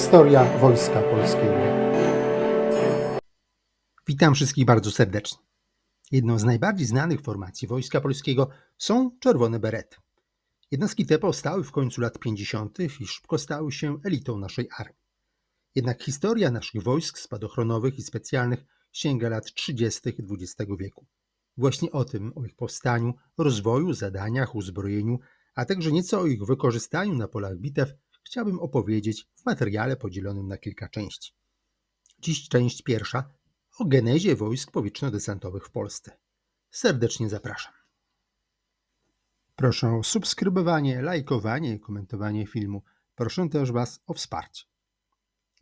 Historia Wojska Polskiego. Witam wszystkich bardzo serdecznie. Jedną z najbardziej znanych formacji Wojska Polskiego są Czerwone Berety. Jednostki te powstały w końcu lat 50. i szybko stały się elitą naszej armii. Jednak historia naszych wojsk spadochronowych i specjalnych sięga lat 30. XX wieku. Właśnie o tym, o ich powstaniu, rozwoju, zadaniach, uzbrojeniu, a także nieco o ich wykorzystaniu na polach bitew chciałbym opowiedzieć w materiale podzielonym na kilka części. Dziś część pierwsza o genezie wojsk powietrzno-desantowych w Polsce. Serdecznie zapraszam. Proszę o subskrybowanie, lajkowanie i komentowanie filmu. Proszę też Was o wsparcie.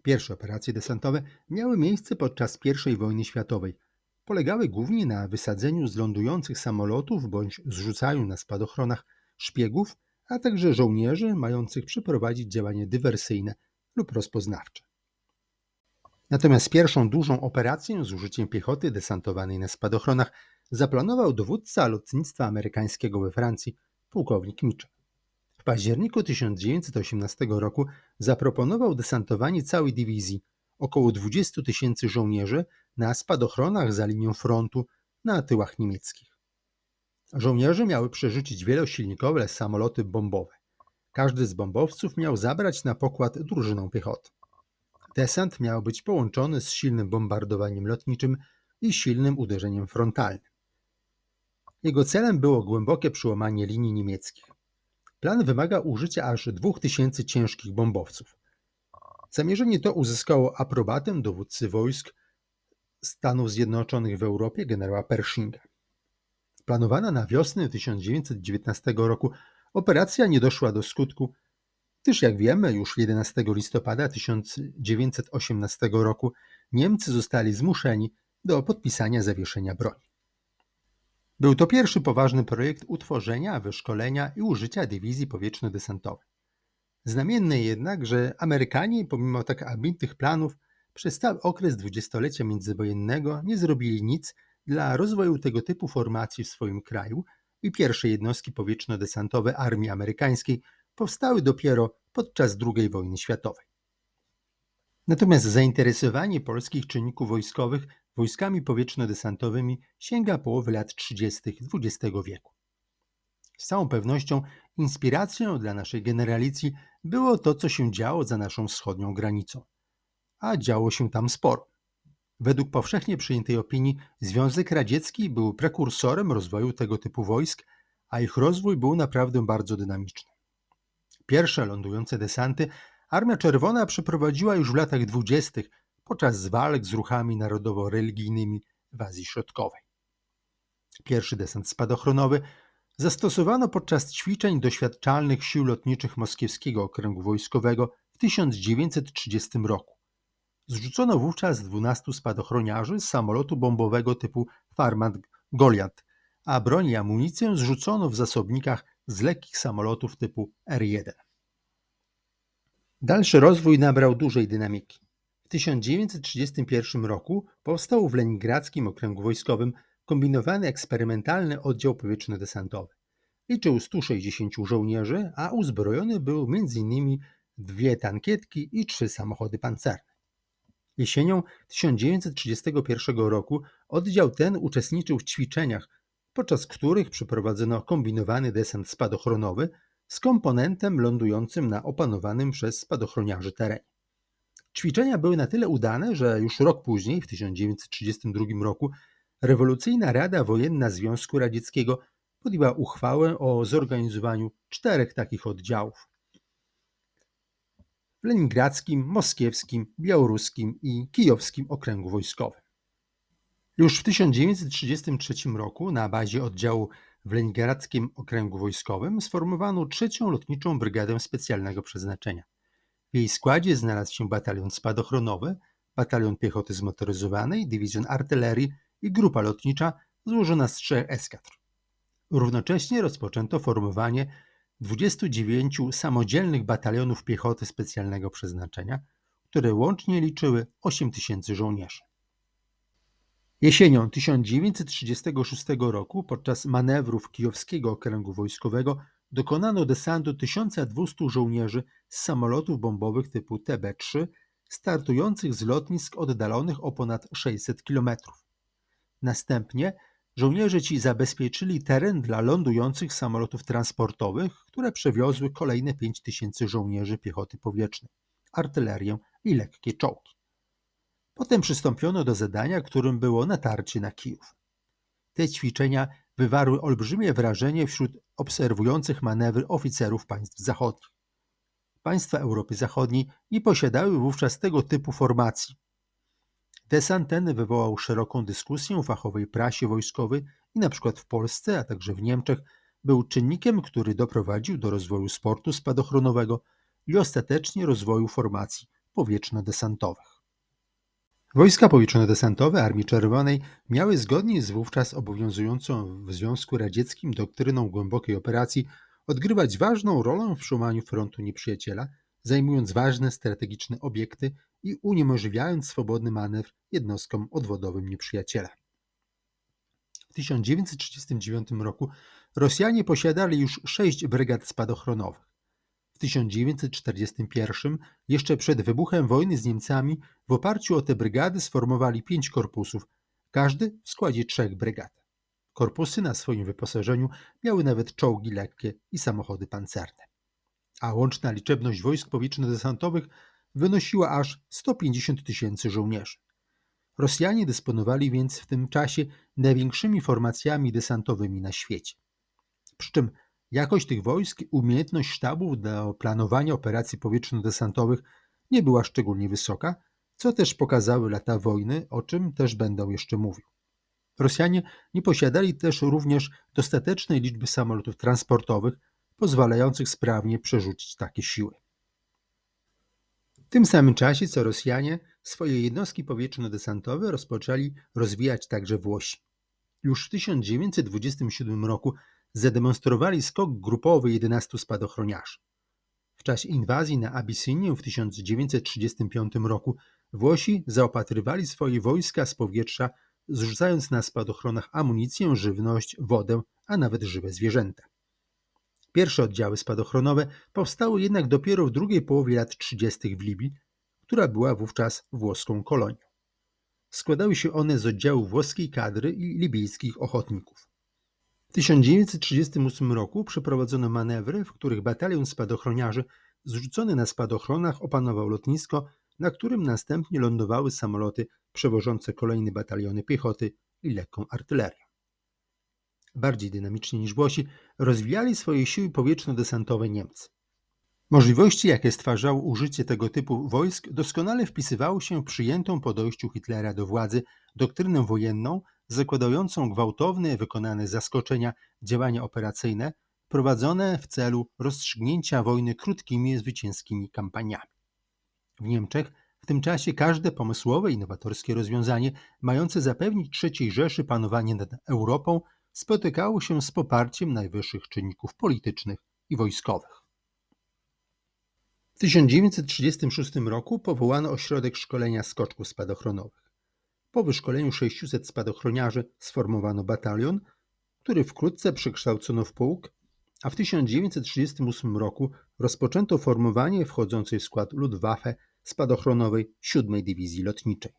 Pierwsze operacje desantowe miały miejsce podczas I wojny światowej. Polegały głównie na wysadzeniu z lądujących samolotów bądź zrzucaniu na spadochronach szpiegów, a także żołnierzy mających przeprowadzić działanie dywersyjne lub rozpoznawcze. Natomiast pierwszą dużą operację z użyciem piechoty desantowanej na spadochronach zaplanował dowódca lotnictwa amerykańskiego we Francji, pułkownik Mitchell. W październiku 1918 roku zaproponował desantowanie całej dywizji, około 20 tysięcy żołnierzy, na spadochronach za linią frontu na tyłach niemieckich. Żołnierze miały przerzucić wielosilnikowe samoloty bombowe. Każdy z bombowców miał zabrać na pokład drużyną piechoty. Desant miał być połączony z silnym bombardowaniem lotniczym i silnym uderzeniem frontalnym. Jego celem było głębokie przełamanie linii niemieckich. Plan wymaga użycia aż 2000 ciężkich bombowców. Zamierzenie to uzyskało aprobatę dowódcy wojsk Stanów Zjednoczonych w Europie generała Pershinga. Planowana na wiosnę 1919 roku operacja nie doszła do skutku, gdyż jak wiemy już 11 listopada 1918 roku Niemcy zostali zmuszeni do podpisania zawieszenia broni. Był to pierwszy poważny projekt utworzenia, wyszkolenia i użycia dywizji powietrzno-desantowej. Znamienne jednak, że Amerykanie, pomimo tak ambitnych planów, przez cały okres dwudziestolecia międzywojennego nie zrobili nic dla rozwoju tego typu formacji w swoim kraju i pierwsze jednostki powietrzno-desantowe armii amerykańskiej powstały dopiero podczas II wojny światowej. Natomiast zainteresowanie polskich czynników wojskowych wojskami powietrzno-desantowymi sięga połowy lat 30. XX wieku. Z całą pewnością inspiracją dla naszej generalicji było to, co się działo za naszą wschodnią granicą. A działo się tam sporo. Według powszechnie przyjętej opinii Związek Radziecki był prekursorem rozwoju tego typu wojsk, a ich rozwój był naprawdę bardzo dynamiczny. Pierwsze lądujące desanty Armia Czerwona przeprowadziła już w latach dwudziestych podczas walk z ruchami narodowo-religijnymi w Azji Środkowej. Pierwszy desant spadochronowy zastosowano podczas ćwiczeń doświadczalnych sił lotniczych Moskiewskiego Okręgu Wojskowego w 1930 roku. Zrzucono wówczas 12 spadochroniarzy z samolotu bombowego typu Farman Goliath, a broń i amunicję zrzucono w zasobnikach z lekkich samolotów typu R-1. Dalszy rozwój nabrał dużej dynamiki. W 1931 roku powstał w Leningradzkim Okręgu Wojskowym kombinowany eksperymentalny oddział powietrzno-desantowy. Liczył 160 żołnierzy, a uzbrojony był m.in. dwie tankietki i trzy samochody pancerne. Jesienią 1931 roku oddział ten uczestniczył w ćwiczeniach, podczas których przeprowadzono kombinowany desant spadochronowy z komponentem lądującym na opanowanym przez spadochroniarzy terenie. Ćwiczenia były na tyle udane, że już rok później, w 1932 roku, rewolucyjna Rada Wojenna Związku Radzieckiego podjęła uchwałę o zorganizowaniu czterech takich oddziałów w leningradzkim, moskiewskim, białoruskim i kijowskim okręgu wojskowym. Już w 1933 roku na bazie oddziału w Leningradzkim Okręgu Wojskowym sformowano trzecią lotniczą brygadę specjalnego przeznaczenia. W jej składzie znalazł się batalion spadochronowy, batalion piechoty zmotoryzowanej, dywizjon artylerii i grupa lotnicza złożona z trzech eskadr. Równocześnie rozpoczęto formowanie 29 samodzielnych batalionów piechoty specjalnego przeznaczenia, które łącznie liczyły 8 tysięcy żołnierzy. Jesienią 1936 roku podczas manewrów Kijowskiego Okręgu Wojskowego dokonano desantu 1200 żołnierzy z samolotów bombowych typu TB-3 startujących z lotnisk oddalonych o ponad 600 km. Następnie żołnierze ci zabezpieczyli teren dla lądujących samolotów transportowych, które przewiozły kolejne 5000 żołnierzy piechoty powietrznej, artylerię i lekkie czołgi. Potem przystąpiono do zadania, którym było natarcie na Kijów. Te ćwiczenia wywarły olbrzymie wrażenie wśród obserwujących manewry oficerów państw zachodnich. Państwa Europy Zachodniej nie posiadały wówczas tego typu formacji. Desant ten wywołał szeroką dyskusję w fachowej prasie wojskowej i na przykład w Polsce, a także w Niemczech był czynnikiem, który doprowadził do rozwoju sportu spadochronowego i ostatecznie rozwoju formacji powietrzno-desantowych. Wojska powietrzno-desantowe Armii Czerwonej miały zgodnie z wówczas obowiązującą w Związku Radzieckim doktryną głębokiej operacji odgrywać ważną rolę w przełamaniu frontu nieprzyjaciela, zajmując ważne strategiczne obiekty i uniemożliwiając swobodny manewr jednostkom odwodowym nieprzyjaciela. W 1939 roku Rosjanie posiadali już sześć brygad spadochronowych. W 1941, jeszcze przed wybuchem wojny z Niemcami, w oparciu o te brygady sformowali pięć korpusów, każdy w składzie trzech brygad. Korpusy na swoim wyposażeniu miały nawet czołgi lekkie i samochody pancerne. A łączna liczebność wojsk powietrzno-desantowych wynosiła aż 150 tysięcy żołnierzy. Rosjanie dysponowali więc w tym czasie największymi formacjami desantowymi na świecie. Przy czym jakość tych wojsk i umiejętność sztabów do planowania operacji powietrzno-desantowych nie była szczególnie wysoka, co też pokazały lata wojny, o czym też będę jeszcze mówił. Rosjanie nie posiadali też również dostatecznej liczby samolotów transportowych pozwalających sprawnie przerzucić takie siły. W tym samym czasie co Rosjanie, swoje jednostki powietrzno-desantowe rozpoczęli rozwijać także Włosi. Już w 1927 roku zademonstrowali skok grupowy 11 spadochroniarzy. W czasie inwazji na Abisynię w 1935 roku Włosi zaopatrywali swoje wojska z powietrza, zrzucając na spadochronach amunicję, żywność, wodę, a nawet żywe zwierzęta. Pierwsze oddziały spadochronowe powstały jednak dopiero w drugiej połowie lat 30. w Libii, która była wówczas włoską kolonią. Składały się one z oddziałów włoskiej kadry i libijskich ochotników. W 1938 roku przeprowadzono manewry, w których batalion spadochroniarzy zrzucony na spadochronach opanował lotnisko, na którym następnie lądowały samoloty przewożące kolejne bataliony piechoty i lekką artylerię bardziej dynamicznie niż Włosi, rozwijali swoje siły powietrzno-desantowe Niemcy. Możliwości, jakie stwarzało użycie tego typu wojsk, doskonale wpisywały się w przyjętą po dojściu Hitlera do władzy doktrynę wojenną, zakładającą gwałtowne, wykonane zaskoczenia działania operacyjne, prowadzone w celu rozstrzygnięcia wojny krótkimi, zwycięskimi kampaniami. W Niemczech w tym czasie każde pomysłowe, innowatorskie rozwiązanie, mające zapewnić III Rzeszy panowanie nad Europą, spotykało się z poparciem najwyższych czynników politycznych i wojskowych. W 1936 roku powołano ośrodek szkolenia skoczków spadochronowych. Po wyszkoleniu 600 spadochroniarzy sformowano batalion, który wkrótce przekształcono w pułk, a w 1938 roku rozpoczęto formowanie wchodzącej w skład Luftwaffe spadochronowej 7 Dywizji Lotniczej.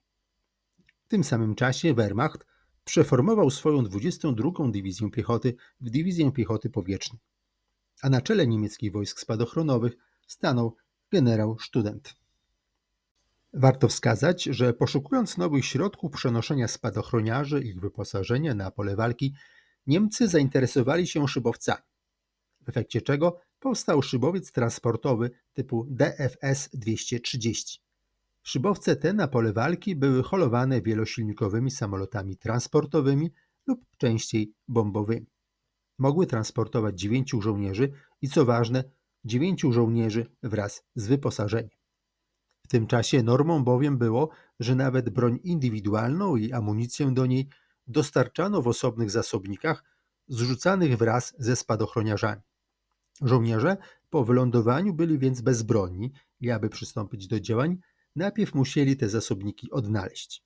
W tym samym czasie Wehrmacht przeformował swoją 22 Dywizję Piechoty w Dywizję Piechoty Powietrznej, a na czele niemieckich wojsk spadochronowych stanął generał Student. Warto wskazać, że poszukując nowych środków przenoszenia spadochroniarzy i ich wyposażenia na pole walki, Niemcy zainteresowali się szybowcami, w efekcie czego powstał szybowiec transportowy typu DFS-230. Szybowce te na pole walki były holowane wielosilnikowymi samolotami transportowymi lub częściej bombowymi. Mogły transportować dziewięciu żołnierzy i co ważne, dziewięciu żołnierzy wraz z wyposażeniem. W tym czasie normą bowiem było, że nawet broń indywidualną i amunicję do niej dostarczano w osobnych zasobnikach zrzucanych wraz ze spadochroniarzami. Żołnierze po wylądowaniu byli więc bezbronni i aby przystąpić do działań, najpierw musieli te zasobniki odnaleźć.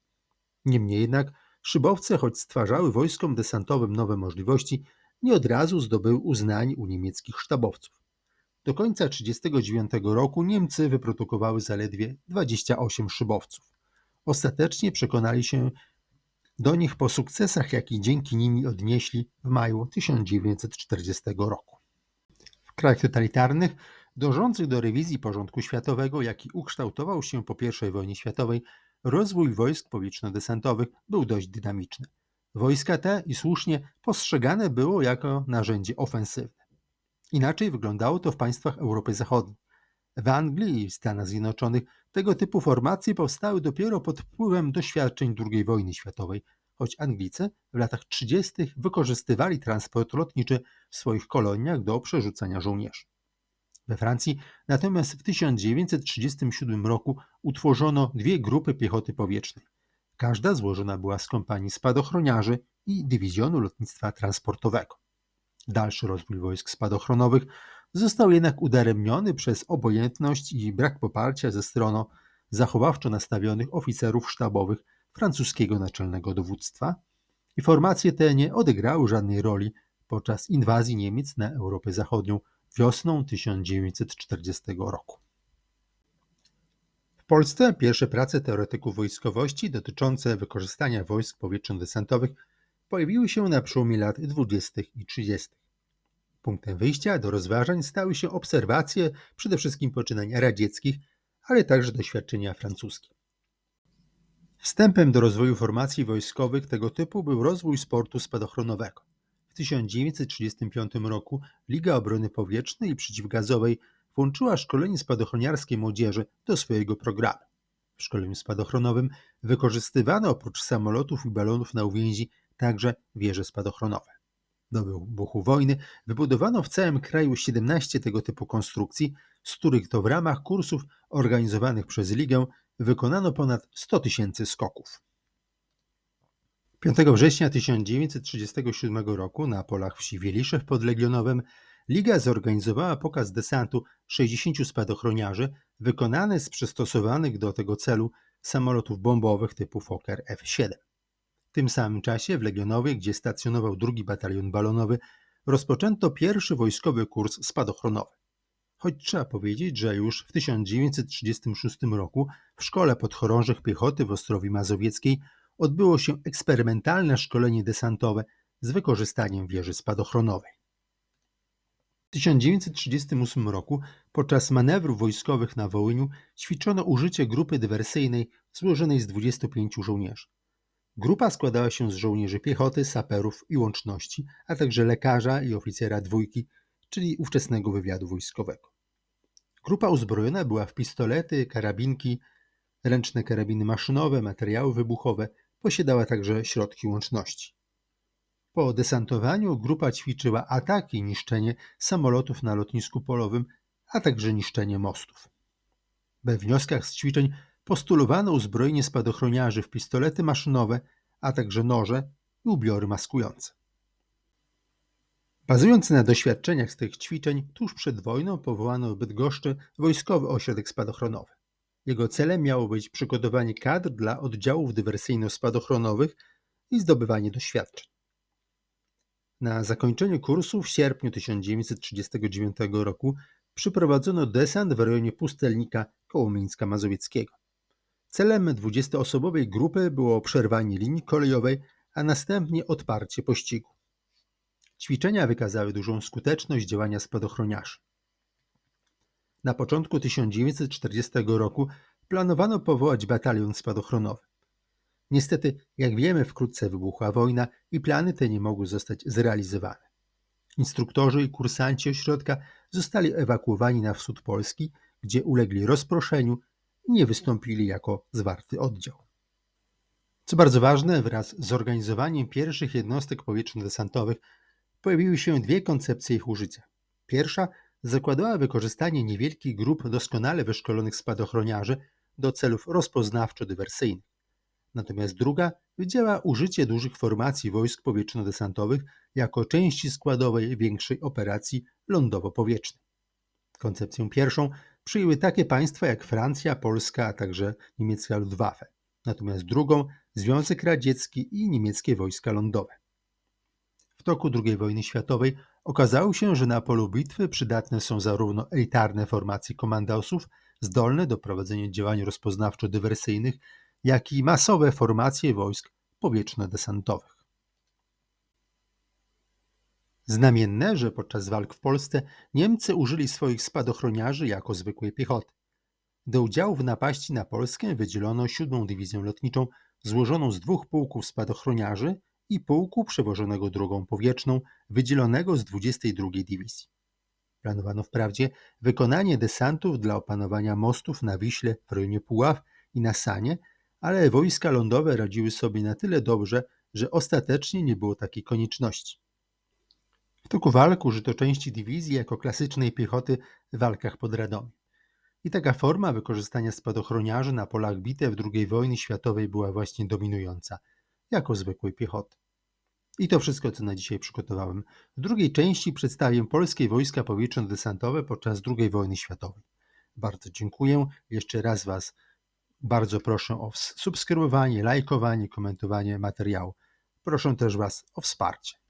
Niemniej jednak szybowce, choć stwarzały wojskom desantowym nowe możliwości, nie od razu zdobył uznanie u niemieckich sztabowców. Do końca 1939 roku Niemcy wyprodukowały zaledwie 28 szybowców. Ostatecznie przekonali się do nich po sukcesach, jakie dzięki nimi odnieśli w maju 1940 roku. W krajach totalitarnych, dążących do rewizji porządku światowego, jaki ukształtował się po I wojnie światowej, rozwój wojsk powietrzno-desantowych był dość dynamiczny. Wojska te i słusznie postrzegane było jako narzędzie ofensywne. Inaczej wyglądało to w państwach Europy Zachodniej. W Anglii i Stanach Zjednoczonych tego typu formacje powstały dopiero pod wpływem doświadczeń II wojny światowej, choć Anglicy w latach 30. wykorzystywali transport lotniczy w swoich koloniach do przerzucania żołnierzy. We Francji natomiast w 1937 roku utworzono dwie grupy piechoty powietrznej. Każda złożona była z kompanii spadochroniarzy i dywizjonu lotnictwa transportowego. Dalszy rozwój wojsk spadochronowych został jednak udaremniony przez obojętność i brak poparcia ze strony zachowawczo nastawionych oficerów sztabowych francuskiego naczelnego dowództwa i formacje te nie odegrały żadnej roli podczas inwazji Niemiec na Europę Zachodnią wiosną 1940 roku. W Polsce pierwsze prace teoretyków wojskowości dotyczące wykorzystania wojsk powietrzno-desantowych pojawiły się na przełomie lat 20. i 30. Punktem wyjścia do rozważań stały się obserwacje przede wszystkim poczynań radzieckich, ale także doświadczenia francuskie. Wstępem do rozwoju formacji wojskowych tego typu był rozwój sportu spadochronowego. W 1935 roku Liga Obrony Powietrznej i Przeciwgazowej włączyła szkolenie spadochroniarskie młodzieży do swojego programu. W szkoleniu spadochronowym wykorzystywano oprócz samolotów i balonów na uwięzi także wieże spadochronowe. Do wybuchu wojny wybudowano w całym kraju 17 tego typu konstrukcji, z których to w ramach kursów organizowanych przez Ligę wykonano ponad 100 tysięcy skoków. 5 września 1937 roku na polach wsi Wieliszew pod Legionowem Liga zorganizowała pokaz desantu 60 spadochroniarzy wykonany z przystosowanych do tego celu samolotów bombowych typu Fokker F-7. W tym samym czasie w Legionowie, gdzie stacjonował drugi batalion balonowy, rozpoczęto pierwszy wojskowy kurs spadochronowy. Choć trzeba powiedzieć, że już w 1936 roku w Szkole Podchorążych Piechoty w Ostrowi Mazowieckiej odbyło się eksperymentalne szkolenie desantowe z wykorzystaniem wieży spadochronowej. W 1938 roku podczas manewrów wojskowych na Wołyniu ćwiczono użycie grupy dywersyjnej złożonej z 25 żołnierzy. Grupa składała się z żołnierzy piechoty, saperów i łączności, a także lekarza i oficera dwójki, czyli ówczesnego wywiadu wojskowego. Grupa uzbrojona była w pistolety, karabinki, ręczne karabiny maszynowe, materiały wybuchowe, posiadała także środki łączności. Po desantowaniu grupa ćwiczyła ataki i niszczenie samolotów na lotnisku polowym, a także niszczenie mostów. We wnioskach z ćwiczeń postulowano uzbrojenie spadochroniarzy w pistolety maszynowe, a także noże i ubiory maskujące. Bazując na doświadczeniach z tych ćwiczeń, tuż przed wojną powołano w Bydgoszczy Wojskowy Ośrodek Spadochronowy. Jego celem miało być przygotowanie kadr dla oddziałów dywersyjno-spadochronowych i zdobywanie doświadczeń. Na zakończeniu kursu w sierpniu 1939 roku przyprowadzono desant w rejonie pustelnika koło Mińska Mazowieckiego. Celem 20-osobowej grupy było przerwanie linii kolejowej, a następnie odparcie pościgu. Ćwiczenia wykazały dużą skuteczność działania spadochroniarzy. Na początku 1940 roku planowano powołać batalion spadochronowy. Niestety, jak wiemy, wkrótce wybuchła wojna i plany te nie mogły zostać zrealizowane. Instruktorzy i kursanci ośrodka zostali ewakuowani na wschód Polski, gdzie ulegli rozproszeniu i nie wystąpili jako zwarty oddział. Co bardzo ważne, wraz z organizowaniem pierwszych jednostek powietrzno-desantowych pojawiły się dwie koncepcje ich użycia. Pierwsza zakładała wykorzystanie niewielkich grup doskonale wyszkolonych spadochroniarzy do celów rozpoznawczo-dywersyjnych. Natomiast druga widziała użycie dużych formacji wojsk powietrzno-desantowych jako części składowej większej operacji lądowo-powietrznej. Koncepcję pierwszą przyjęły takie państwa jak Francja, Polska, a także niemiecka Luftwaffe, natomiast drugą Związek Radziecki i niemieckie wojska lądowe. W toku II wojny światowej okazało się, że na polu bitwy przydatne są zarówno elitarne formacje komandosów, zdolne do prowadzenia działań rozpoznawczo-dywersyjnych, jak i masowe formacje wojsk powietrzno-desantowych. Znamienne, że podczas walk w Polsce Niemcy użyli swoich spadochroniarzy jako zwykłej piechoty. Do udziału w napaści na Polskę wydzielono siódmą dywizję lotniczą złożoną z dwóch pułków spadochroniarzy i pułku przewożonego drogą powietrzną wydzielonego z 22 dywizji. Planowano wprawdzie wykonanie desantów dla opanowania mostów na Wiśle w rejonie Puław i na Sanie, ale wojska lądowe radziły sobie na tyle dobrze, że ostatecznie nie było takiej konieczności. W toku walk użyto części dywizji jako klasycznej piechoty w walkach pod Radomiem. I taka forma wykorzystania spadochroniarzy na polach bitew II wojny światowej była właśnie dominująca, jako zwykłej piechoty. I to wszystko, co na dzisiaj przygotowałem. W drugiej części przedstawię polskie wojska powietrzno-desantowe podczas II wojny światowej. Bardzo dziękuję. Jeszcze raz Was bardzo proszę o subskrybowanie, lajkowanie, komentowanie materiału. Proszę też Was o wsparcie.